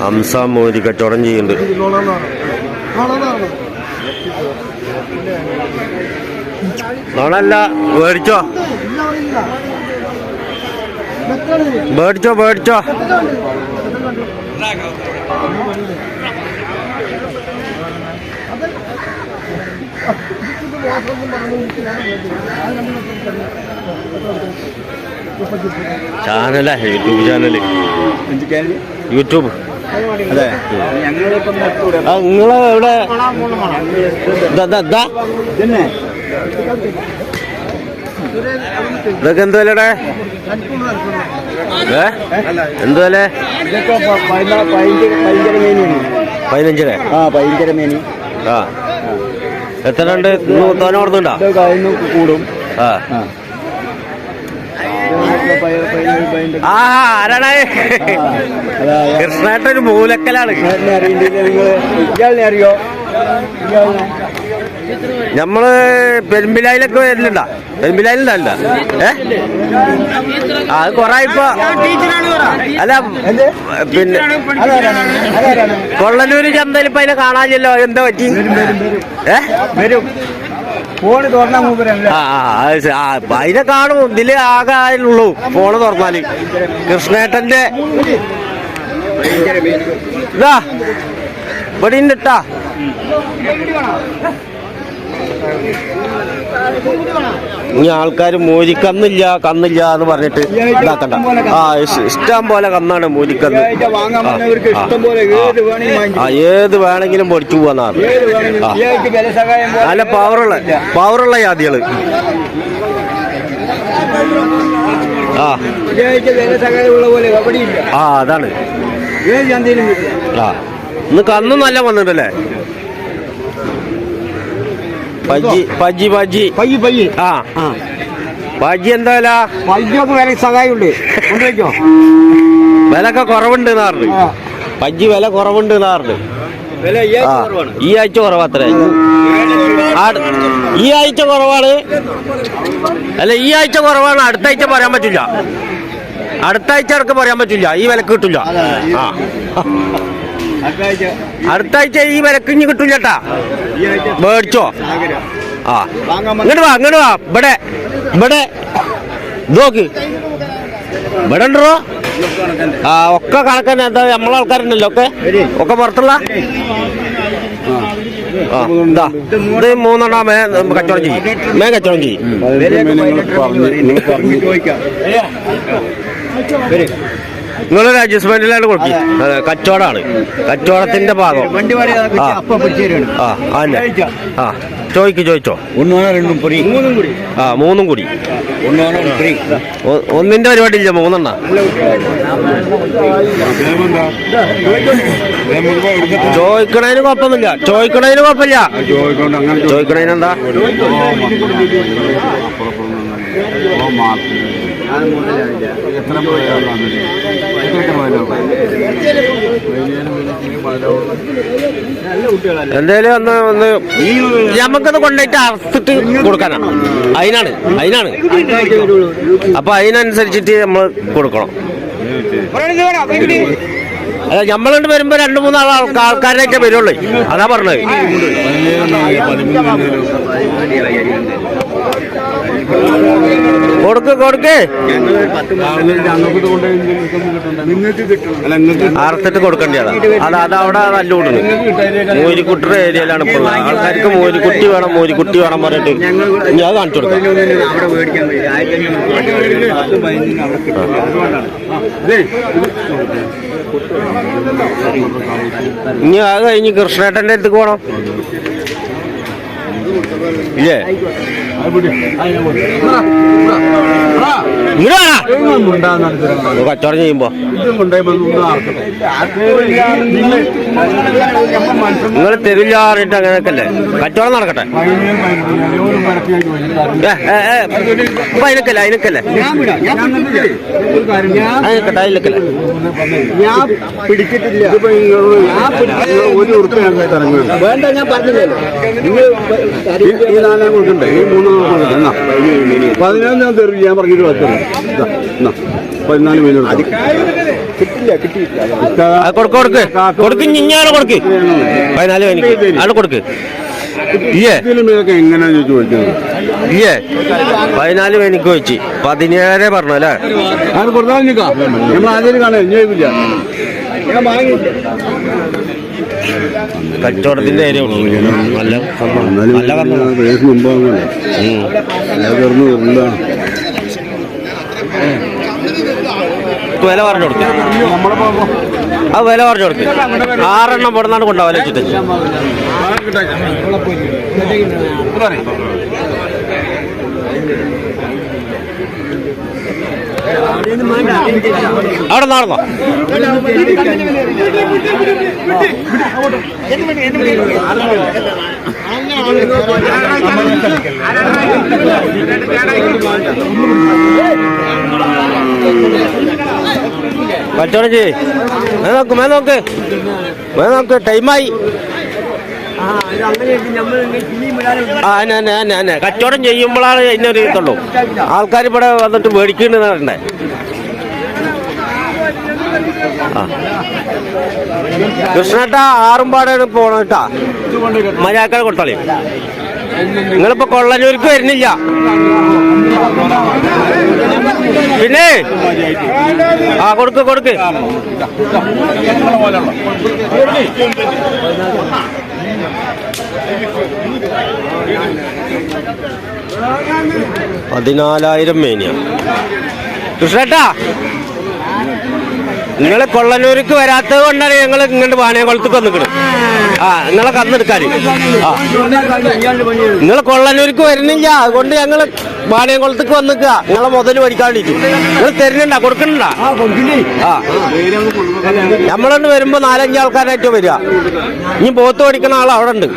ഹംസ മോരി കച്ചവടം ചെയ്യുന്നുണ്ട്. നോണല്ല മേടിച്ചോ മേടിച്ചോ മേടിച്ചോ ചാനലാ യൂട്യൂബ് ചാനൽ യൂട്യൂബ് അതെ. നിങ്ങളെ ഇവിടെ ഇതൊക്കെ എന്ത് വിലയുടെ ഏ? എന്ത് വില? ഇതൊക്കെ പ- പതിനാ- പതിനഞ്ചര ആ പതിനഞ്ചര മേനി. ആ. എത്ര ഉണ്ട്? തോന കൊടുത്തുണ്ടോ കൂടും. ആ ആ ഇതൊക്കെ പയ- പതിനേഴ്, പതിനെട്ട്. ആ ആരാണ്? മൂലക്കലാണ്. അറിയോ? നമ്മൾ പെരുമ്പിലായിലൊക്കെ വരുന്നുണ്ടാ? പെരുമ്പിലായിലുണ്ടല്ല ഏ? ആ അത് കൊറായിപ്പോ അല്ല പിന്നെ കൊള്ളനൂര് ഇപ്പൊ അതിനെ കാണാനില്ലല്ലോ. എന്താ പറ്റി? ഏ? വരും. അതിനെ കാണും. ഇതിൽ ആകെ ആയാലുള്ളൂ ഫോണ് തുറന്നാൽ. കൃഷ്ണേട്ടന്റെ ഇതാ ഇവിടെ ഇണ്ടിട്ടാ ട്ടാ ഇനി ആൾക്കാർ മൂലി കന്നില്ല കന്നില്ല എന്ന് പറഞ്ഞിട്ട് ഇതാക്കണ്ട. ആ ഇഷ്ടം പോലെ കന്നാണ് വാങ്ങിക്കും ആ ഏത് വേണമെങ്കിലും പൊടിച്ചു പോലെ നല്ല പവറുള്ള പവറുള്ള ജാതികൾ. ആ. ആ അതാണ്. ആ. ഇന്ന് കന്നും നല്ല വന്നിട്ടല്ലേ പജ്ജി പജ്ജി പജ്ജി പയ്യ പയ്യ ആ. ആ. പജ്ജി എന്താ വില? പയ്യൊക്കെ വില സഹായം ഉണ്ട് കൊണ്ടുവയ്ക്കോ വിലക്കെ കുറവുണ്ട് നാറിന് പജ്ജി വില കുറവുണ്ട് നാറിന് ആ. കുറവാണ്. ഈ ആഴ്ച കുറവാത്രേ ഈ ആഴ്ച കുറവാണ്. അല്ല ഈ ആഴ്ച കുറവാണ്. അടുത്ത ആഴ്ച പറയാൻ പറ്റില്ല. അടുത്ത ആഴ്ച ഇടയ്ക്ക് പറയാൻ പറ്റില്ല? ഈ വിലക്ക് കിട്ടില്ല. ആ. അടുത്ത ആഴ്ച ഈ വരക്കുഞ്ഞ് ആഴ്ച മേടിച്ചോ. ആ. ഇങ്ങോട്ട് വാ ഇങ്ങോട്ട് വാ. ഇവിടെ ഇവിടെ. നോക്ക്. ഇവിടെ ഉണ്ടോ? ആ ഒക്കെ കണക്കന്നെ. എന്താ നമ്മളെ ആൾക്കാരുണ്ടല്ലോ ഒക്കെ? ഒക്കെ പുറത്തുള്ള? ഇത്. മൂന്നെണ്ണം മേ കച്ചവടം ചെയ്യും. മേ കച്ചവടം ചെയ്യും. നിങ്ങളൊരു അഡ്ജസ്റ്റ്മെന്റിലാണ് കൊടുക്കി അതെ. കച്ചവടമാണ്. കച്ചവടത്തിന്റെ ഭാഗം. ആ. ആ ആ ചോദിക്ക് ചോദിച്ചോ. ഒന്നാണ് രണ്ടും ഫ്രീ മൂന്നും കൂടി. ആ മൂന്നും കൂടി. ഒന്നിന്റെ പരിപാടി ഇല്ല മൂന്നെണ്ണ ചോദിക്കണതിന് കുഴപ്പമൊന്നുമില്ല. ചോദിക്കണതിന് കുഴപ്പമില്ല. ചോദിക്കണതിനെന്താ എന്തേലും ഒന്ന് ഒന്ന് നമുക്കത് കൊണ്ടുപോയിട്ട് അറുത്തിട്ട് കൊടുക്കാനാണ്. അതിനാണ് അതിനാണ്. അപ്പൊ അതിനനുസരിച്ചിട്ട് നമ്മൾ കൊടുക്കണം. അല്ല നമ്മളുണ്ട് വരുമ്പോ രണ്ടു മൂന്ന് ആൾക്കാരായിട്ടേ വരുള്ളൂ. അതാ പറഞ്ഞത്. കൊടുക്ക് കൊടുക്ക്. അറുത്തിട്ട് കൊടുക്കേണ്ടതാണ് അത് അതവിടെ നല്ല കൂടുതൽ മോരിക്കുട്ടിയുടെ ഏരിയയിലാണ് ഇപ്പോൾ ആൾക്കാർക്ക് മോരിക്കുട്ടി വേണം മോരിക്കുട്ടി വേണം പറഞ്ഞിട്ട് ഞാൻ കാണിച്ചു കൊടുക്കാം. ഇനി അത് കഴിഞ്ഞ് കൃഷ്ണേട്ടന്റെ അടുത്ത് പോകണം. ഇല്ലേ? ഇങ്ങോട്ട് വേണ കച്ചവടം ചെയ്യുമ്പോ. നിങ്ങൾ തെരുവിലാറിട്ട് അങ്ങനെ അങ്ങനെയൊക്കെ അല്ലേ കച്ചവടം നടക്കട്ടെ. അതിനൊക്കെ ഇപ്പൊ അതിനൊക്കെല്ലേ അതിനൊക്കെല്ലേ അതിനൊക്കെ അതിലൊക്കെല്ലേ ഞാൻ പിടിച്ചിട്ടില്ല ഞാൻ പിടിച്ചിട്ടില്ല ഒരു വേണ്ട ഞാൻ പറഞ്ഞില്ലല്ലോ നിങ്ങൾ ഈ- ഈ നാലെണ്ണം കൊടുക്കണ്ടേ ഈ മൂന്ന് കൊടുക്കണ്ടേ പതിനാല് ഞാൻ പറഞ്ഞിട്ട് പത്ത് തരും. ഇതാ, പതിനാല് മീൻ കൊടുക്കാം. കിട്ടില്ല കിട്ടിയില്ല ഇതാ, അത് കൊടുക്ക്. കൊടുക്ക് കൊടുക്ക്. ഇഞ്ഞാണ് കൊടുക്ക് പതിനാല് എനിക്ക് അവിടെ കൊടുക്ക്. പതിനാല് എനിക്ക് വെച്ച് പതിനേഴ് പറഞ്ഞു അല്ലേ? കച്ചവടത്തിന്റെ കൊടുത്താൽ നിൽക്കാം നമ്മൾ ആദ്യം വില പറഞ്ഞു കൊടുക്കും ആ വില പറഞ്ഞു കൊടുക്കും ആറെണ്ണം പൊടുന്നാണ് കൊണ്ടാവല വെച്ചിട്ട്. അവിടെ നടന്നോ? കച്ചവടം ചെയ്യ് മേ നോക്ക് മേ നോക്ക്. മേ നോക്ക് ടൈമായി. ആ അന്നെ അന്നെ കച്ചവടം ചെയ്യുമ്പോഴാണ് അതിനൊരു ഇതുള്ളൂ. ആൾക്കാർ ഇവിടെ വന്നിട്ട് മേടിക്കുന്നുണ്ട് കൃഷ്ണേട്ട ആ. കൃഷ്ണേട്ടാ ആറുംപാടാണ് പോണേട്ടാ. മര്യാദക്കാരെ കൊടുത്താളി. നിങ്ങളിപ്പോ കൊള്ളനൂർക്ക് വരുന്നില്ല. ആ കൊടുക്ക് കൊടുക്ക്. പതിനാലായിരം മേനിയ. കൃഷ്ണേട്ടാ. നിങ്ങൾ കൊള്ളനൂർക്ക് വരാത്തത് കൊണ്ടാണ് ഞങ്ങൾ ഇങ്ങോട്ട് വാനകുളത്തേക്ക് വന്നിക്കണത് ആ നിങ്ങളെ കന്നെടുക്കാൻ ആ. നിങ്ങൾ കൊള്ളനൂർക്ക് വരുന്നില്ല. അതുകൊണ്ട് ഞങ്ങൾ വാനകുളത്തേക്ക് വന്നിക്കുക നിങ്ങളെ മുതൽ പഠിക്കാണ്ടിരിക്കും. നിങ്ങൾ തരുന്നുണ്ടാ? കൊടുക്കണ്ട. ആ. നമ്മളൊന്ന് വരുമ്പോ നാലഞ്ച് ആൾക്കാരായിട്ട് വരിക. ഇനി പോത്ത് പഠിക്കുന്ന ആൾ അവിടെ ഉണ്ട്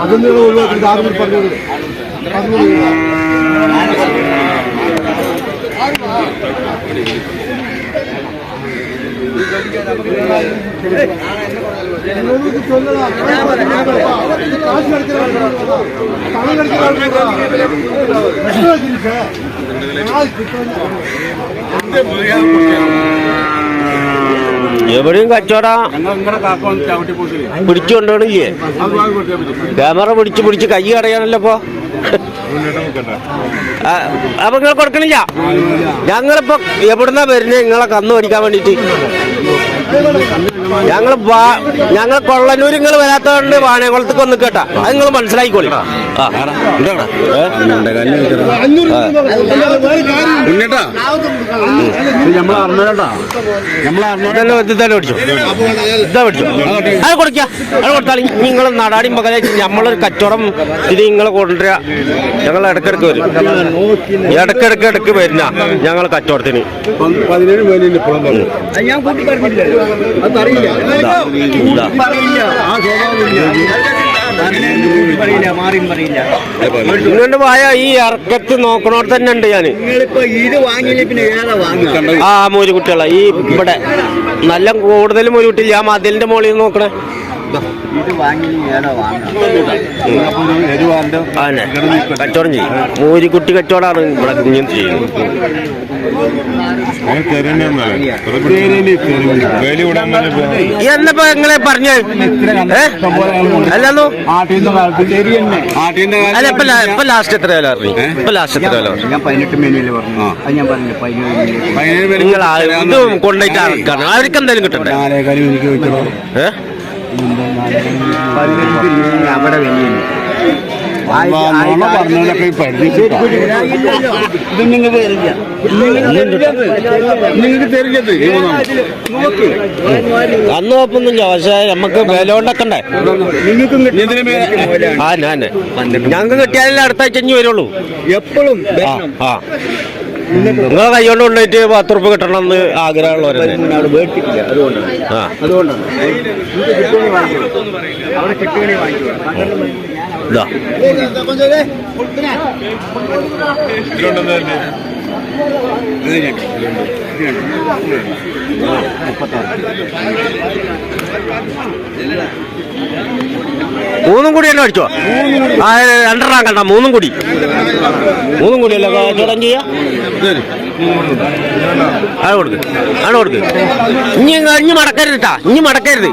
അതൊന്നും ഒഴിവാക്കി ആദ്യം പറഞ്ഞത്. എവിടെയും കച്ചവടം പിടിച്ചു പറ്റും ക്യാമറ പിടിച്ച് പിടിച്ച് കൈ അടയാണല്ലോ ഇപ്പൊ. അപ്പൊ നിങ്ങൾ കൊടുക്കണില്ല? ഞങ്ങളിപ്പോ എവിടുന്നാ വരുന്നത് നിങ്ങളെ കന്ന് പഠിക്കാൻ വേണ്ടിട്ട് ഞങ്ങൾ ഞങ്ങൾ കൊള്ളനൂർ നിങ്ങൾ വരാത്തതുകൊണ്ട് വാണയകുളത്തേക്ക് ഒന്ന് കേട്ടാ. അത് നിങ്ങൾ മനസ്സിലാക്കിക്കോളി. അത് കൊടുക്ക. അത് കൊടുത്താൽ നിങ്ങൾ നടാടി മകനെ നമ്മളൊരു കച്ചവടം ഇത് നിങ്ങൾ കൊണ്ടുവരിക ഞങ്ങൾ ഇടക്കിടക്ക് വരും. ഇടക്കിടക്ക് ഇടയ്ക്ക് വരുന്ന ഞങ്ങൾ കച്ചവടത്തിന്. പതിനേഴ് അത്. പറയില്ല. ആ സ്വഭാവമില്ല പറയില്ല മാറിയും പറയില്ല. ഇങ്ങോട്ട് വായ ഈ ഇറക്കത്ത് നോക്കണോട് തന്നെ ഉണ്ട് ഞാൻ നിങ്ങളിപ്പോ ഇത് വാങ്ങിയില്ല പിന്നെ ആ മൂരി കുട്ടികളെ ഈ ഇവിടെ നല്ല കൂടുതൽ മൂരി കുട്ടിയില്ല ആ മതിലിന്റെ മുകളിൽ നോക്കണേ. കച്ചവടം ചെയ്യും. മോരിക്കുട്ടി കച്ചവടമാണ് ഇവിടെ ചെയ്യുന്നത്. എന്നപ്പോ നിങ്ങളെ പറഞ്ഞു? അല്ലല്ലോ അല്ല ഇപ്പൊ ലാസ്റ്റ് എത്ര വില പറഞ്ഞു ഇപ്പൊ ലാസ്റ്റ് എത്ര വില പറഞ്ഞു ഞാൻ പതിനെട്ട് പറഞ്ഞു അത് ഞാൻ പറഞ്ഞു പതിനേഴ് നിങ്ങൾ ഇത് കൊണ്ടുപോയിട്ട് അറക്കാണ് അവർക്ക് എന്തായാലും കിട്ടണ്ടേ? ഏഹ് അവിടെ പറഞ്ഞതൊക്കെ ഈ പരിധി ഇത് നിങ്ങൾക്ക് തരില്ല. നിങ്ങൾക്ക് തരില്ലത് അന്ന് കുഴപ്പമൊന്നുമില്ല പക്ഷെ നമുക്ക് വില കൊണ്ടൊക്കെ നിങ്ങൾക്കും ഇതിന് മേലെ ആ ഞാൻ ഞങ്ങൾക്ക് കിട്ടിയാലല്ലേ അടുത്ത ആഴ്ച ഇനി വരുള്ളൂ. എപ്പോഴും ആ ആ. നിങ്ങളെ കൈ കൊണ്ട് കൊണ്ടുപോയിട്ട് പത്ത് ഉറുപ്പ് കിട്ടണം എന്ന് ആഗ്രഹമുള്ളവരല്ലേ? അതുകൊണ്ടാണ്. അതുകൊണ്ടാണ്. ഇതാ മൂന്നും കൂടി തന്നെ അടിച്ചോ? ആ രണ്ടെണ്ണം കണ്ട മൂന്നും കൂടി. മൂന്നും കൂടി അല്ലേ കച്ചവടം ചെയ്യാ അത് കൊടുക്ക്. ആണ് കൊടുക്ക്. ഇനി ഇനി മടക്കരുത് ട്ടാ. ഇനി മടക്കരുത്.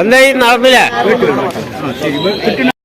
എന്തായി നടന്നില്ലേ?